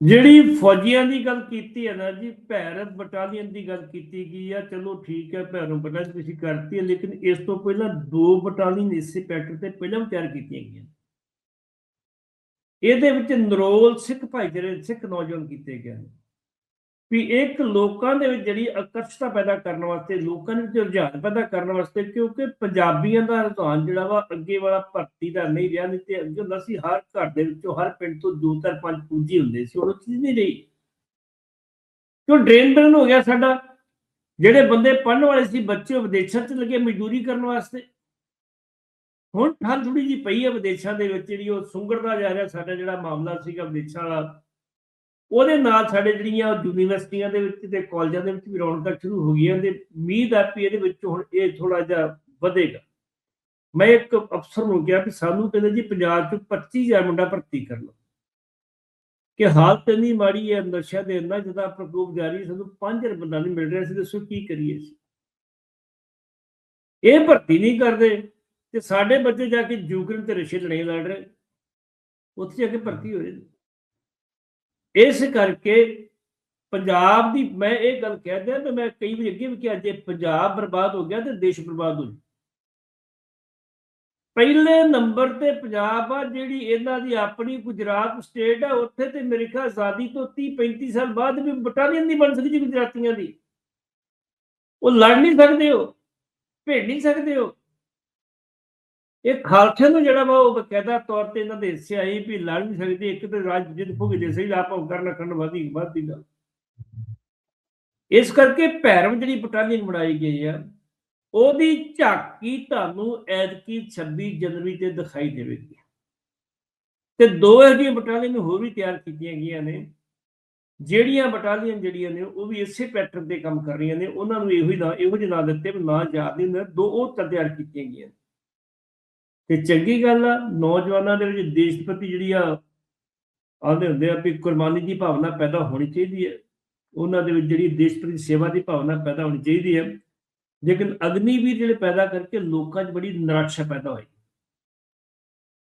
ਜਿਹੜੀ ਫੌਜੀਆਂ ਦੀ ਗੱਲ ਕੀਤੀ ਹੈ ਨਾ ਜੀ ਭੈਰਵ ਬਟਾਲੀਅਨ ਦੀ ਗੱਲ ਕੀਤੀ ਗਈ ਆ, ਚਲੋ ਠੀਕ ਹੈ ਭੈਰਵ ਬਟਾਲੀਅਨ ਤੁਸੀਂ ਕਰਤੀ ਹੈ, ਲੇਕਿਨ ਇਸ ਤੋਂ ਪਹਿਲਾਂ ਦੋ ਬਟਾਲੀਅਨ ਇਸੇ ਪੈਟਰ ਤੇ ਪਹਿਲਾਂ ਵੀ ਤਿਆਰ ਕੀਤੀਆਂ ਗਈਆਂ। ਇਹਦੇ ਵਿੱਚ ਨਰੋਲ ਸਿੱਖ ਭਾਈਚਾਰੇ ਸਿੱਖ ਨੌਜਵਾਨ ਕੀਤੇ ਗਏ ਨੇ ਵੀ ਇੱਕ ਲੋਕਾਂ ਦੇ ਵਿੱਚ ਜਿਹੜੀ ਆਕਰਸ਼ਤਾ ਪੈਦਾ ਕਰਨ ਵਾਸਤੇ, ਲੋਕਾਂ ਦੇ ਵਿੱਚ ਰੁਝਾਨ ਪੈਦਾ ਕਰਨ ਵਾਸਤੇ, ਕਿਉਂਕਿ ਪੰਜਾਬੀਆਂ ਦਾ ਰੁਝਾਨ ਜਿਹੜਾ ਵਾ ਅੱਗੇ ਵਾਲਾ ਭਰਤੀ ਦਾ ਨਹੀਂ ਰਿਹਾ, ਨਹੀਂ ਤੇ ਅੱਗੇ ਹੁੰਦਾ ਸੀ ਹਰ ਘਰ ਦੇ ਵਿੱਚੋਂ ਹਰ ਪਿੰਡ ਤੋਂ ਦੋ ਚਾਰ ਪੰਜ ਪੂਜੀ ਹੁੰਦੇ ਸੀ ਉਹ ਚੀਜ਼ ਨਹੀਂ ਰਹੀ। ਕਿਉਂ ਡਰੇਨ ਬਰਨ ਹੋ ਗਿਆ ਸਾਡਾ? ਜਿਹੜੇ ਬੰਦੇ ਪੜਨ ਵਾਲੇ ਸੀ, ਬੱਚੇ ਵਿਦੇਸ਼ਾਂ 'ਚ ਲੱਗੇ ਮਜ਼ਦੂਰੀ ਕਰਨ ਵਾਸਤੇ। ਹੁਣ ਠੱਲ ਥੋੜੀ ਜੀ ਪਈ ਹੈ ਵਿਦੇਸ਼ਾਂ ਦੇ ਵਿੱਚ, ਜਿਹੜੀ ਉਹ ਸੁੰਗੜਦਾ ਜਾ ਰਿਹਾ, ਸਾਡਾ ਜਿਹੜਾ ਮਾਮਲਾ ਸੀਗਾ ਵਿਦੇਸ਼ਾਂ ਵਾਲਾ ਉਹਦੇ ਨਾਲ ਸਾਡੇ ਜਿਹੜੀਆਂ ਯੂਨੀਵਰਸਿਟੀਆਂ ਦੇ ਵਿੱਚ ਤੇ ਕਾਲਜਾਂ ਦੇ ਵਿੱਚ ਵੀ ਰੌਣਕਾਂ ਸ਼ੁਰੂ ਹੋ ਗਈਆਂ ਤੇ ਉਮੀਦ ਆ ਵੀ ਇਹਦੇ ਵਿੱਚ ਹੁਣ ਇਹ ਥੋੜਾ ਜਿਹਾ ਵਧੇਗਾ। ਮੈਂ ਇੱਕ ਅਫਸਰ ਨੂੰ ਕਿਹਾ ਵੀ ਸਾਨੂੰ ਕਹਿੰਦੇ ਜੀ ਪੰਜਾਬ 'ਚ 25000 ਮੁੰਡਾ ਭਰਤੀ ਕਰ ਲਓ। ਕਿ ਹਾਲਤ ਇੰਨੀ ਮਾੜੀ ਹੈ ਨਸ਼ਾ ਦੇ ਇੰਨਾ ਜਿਹਦਾ ਪ੍ਰਕੋਪ ਜਾਰੀ ਹੈ, ਸਾਨੂੰ 5000 ਬੰਦਾ ਨਹੀਂ ਮਿਲ ਰਿਹਾ ਸੀ ਦੱਸੋ ਕੀ ਕਰੀਏ ਸੀ ਇਹ ਭਰਤੀ ਨਹੀਂ ਕਰਦੇ ਤੇ ਸਾਡੇ ਬੱਚੇ ਜਾ ਕੇ ਯੂਕਰੇਨ ਤੇ ਰਸ਼ੀਆ ਲੜਾਈ ਲੜ ਰਹੇ। ਉੱਥੇ ਜਾ ਕੇ ਭਰਤੀ ਹੋ ਰਹੇ ਨੇ। ਇਸ ਕਰਕੇ ਪੰਜਾਬ ਦੀ ਮੈਂ ਇਹ ਗੱਲ ਕਹਿ ਦਿਆਂ ਤੇ ਮੈਂ ਕਈ ਵਾਰ ਅੱਗੇ ਵੀ ਕਿਹਾ, ਜੇ ਪੰਜਾਬ ਬਰਬਾਦ ਹੋ ਗਿਆ ਤੇ ਦੇਸ਼ ਬਰਬਾਦ ਹੋ ਜਾਊ। ਪਹਿਲੇ ਨੰਬਰ ਤੇ ਪੰਜਾਬ ਆ, ਜਿਹੜੀ ਇਹਨਾਂ ਦੀ ਆਪਣੀ ਗੁਜਰਾਤ ਸਟੇਟ ਆ, ਉੱਥੇ ਤੇ ਮੇਰੇ ਖਿਆਲ ਆਜ਼ਾਦੀ ਤੋਂ 30 35 ਸਾਲ ਬਾਅਦ ਵੀ ਬਟਾਲੀਅਨ ਨਹੀਂ ਬਣ ਸਕਦੀ ਗੁਜਰਾਤੀਆਂ ਦੀ। ਉਹ ਲੜ ਨਹੀਂ ਸਕਦੇ ਹੋ ਭੇਡ ਨਹੀਂ ਸਕਦੇ ਹੋ ਇਹ ਖਾਲਸੇ ਨੂੰ ਜਿਹੜਾ ਵਾ ਉਹ ਬਕਾਇਦਾ ਤੌਰ ਤੇ ਇਹਨਾਂ ਦੇ ਹਿੱਸੇ ਆਈ ਵੀ ਲੜ ਨਹੀਂ ਸਕਦੀ, ਇੱਕ ਤੇ ਰਾਜ ਜਿੱਦ ਭੁਗਦੇ ਸਹੀ ਆਪ ਕਰਨ ਖੰਡ ਵਾਦੀ ਵਾਦੀ ਦਾ। ਇਸ ਕਰਕੇ ਭੈਰਵ ਜਿਹੜੀ ਬਟਾਲੀਅਨ ਬਣਾਈ ਗਈ ਆ, ਉਹਦੀ ਝਾਕੀ ਤੁਹਾਨੂੰ ਐਤਕੀ 26 ਜਨਵਰੀ ਤੇ ਦਿਖਾਈ ਦੇਵੇਗੀ। ਤੇ ਦੋ ਇਹੋ ਜਿਹੀਆਂ ਬਟਾਲੀਅਨ ਹੋਰ ਵੀ ਤਿਆਰ ਕੀਤੀਆਂ ਗਈਆਂ ਨੇ, ਜਿਹੜੀਆਂ ਬਟਾਲੀਅਨ ਜਿਹੜੀਆਂ ਨੇ, ਉਹ ਵੀ ਇਸੇ ਪੈਟਰਨ ਤੇ ਕੰਮ ਕਰ ਰਹੀਆਂ ਨੇ, ਉਹਨਾਂ ਨੂੰ ਇਹੋ ਹੀ ਇਹੋ ਜਿਹੇ ਨਾਂ ਦਿੱਤੇ ਵੀ ਨਾਂ ਯਾਦ ਨਹੀਂ ਹੁੰਦੇ, ਦੋ ਉਹ ਤਿਆਰ ਕੀਤੀਆਂ ਗਈਆਂ ਤੇ ਚੰਗੀ ਗੱਲ ਆ, ਨੌਜਵਾਨਾਂ ਦੇ ਵਿੱਚ ਦੇਸ਼ ਪ੍ਰਤੀ ਜਿਹੜੀ ਆ, ਆਉਂਦੇ ਹੁੰਦੇ ਆ ਵੀ ਕੁਰਬਾਨੀ ਦੀ ਭਾਵਨਾ ਪੈਦਾ ਹੋਣੀ ਚਾਹੀਦੀ ਹੈ। ਉਹਨਾਂ ਦੇ ਵਿੱਚ ਜਿਹੜੀ ਦੇਸ਼ ਪ੍ਰਤੀ ਸੇਵਾ ਦੀ ਭਾਵਨਾ ਪੈਦਾ ਹੋਣੀ ਚਾਹੀਦੀ ਹੈ। ਲੇਕਿਨ ਅਗਨੀਵੀਰ ਜਿਹੜੇ ਪੈਦਾ ਕਰਕੇ ਲੋਕਾਂ 'ਚ ਬੜੀ ਨਿਰਾਸ਼ਾ ਪੈਦਾ ਹੋਈ।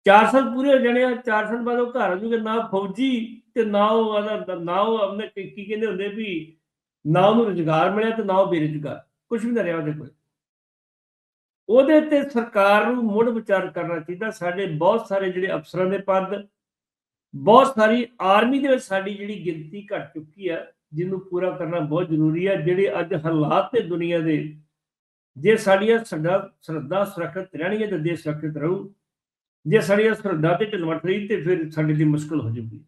4 ਸਾਲ ਪੂਰੇ ਹੋ ਜਾਣੇ ਆ 4 ਸਾਲ ਬਾਅਦ ਉਹ ਘਰ ਆ ਜੂਗੇ, ਨਾ ਫੌਜੀ ਤੇ ਨਾ ਉਹ ਉਹਦਾ, ਨਾ ਉਹ ਆਪਣੇ ਕੀ ਕਹਿੰਦੇ ਹੁੰਦੇ ਵੀ ਨਾ ਉਹਨੂੰ ਰੁਜ਼ਗਾਰ ਮਿਲਿਆ ਤੇ ਨਾ ਉਹ ਬੇਰੁਜ਼ਗਾਰ। ਕੁਝ ਵੀ ਨਾ ਰਿਹਾ ਉਹਦੇ ਕੋਲ। ਉਹਦੇ ਤੇ ਸਰਕਾਰ ਨੂੰ ਮੁੜ ਵਿਚਾਰ ਕਰਨਾ ਚਾਹੀਦਾ। ਸਾਡੇ ਬਹੁਤ ਸਾਰੇ ਜਿਹੜੇ ਅਫਸਰਾਂ ਦੇ ਪਦ ਬਹੁਤ ਸਾਰੀ ਆਰਮੀ ਦੇ ਵਿੱਚ ਸਾਡੀ ਜਿਹੜੀ ਗਿਣਤੀ ਘਟ ਚੁੱਕੀ ਆ, ਜਿਹਨੂੰ ਪੂਰਾ ਕਰਨਾ ਬਹੁਤ ਜ਼ਰੂਰੀ ਹੈ ਜਿਹੜੇ ਅੱਜ ਹਾਲਾਤ ਨੇ ਦੁਨੀਆ ਦੇ, ਜੇ ਸਾਡੀਆਂ ਸਾਡਾ ਸਰਦਾ ਸੁਰੱਖਿਅਤ ਰਹਿਣਗੇ ਤਾਂ ਦੇਸ਼ ਸੁਰੱਖਿਅਤ ਰਹੂ। ਜੇ ਸਾਡੀਆਂ ਸਰਦਾ ਤੇ ਢਲਵਟ ਰਹੀ, ਤੇ ਫਿਰ ਸਾਡੇ ਲਈ ਮੁਸ਼ਕਲ ਹੋ ਜਾਊਗੀ।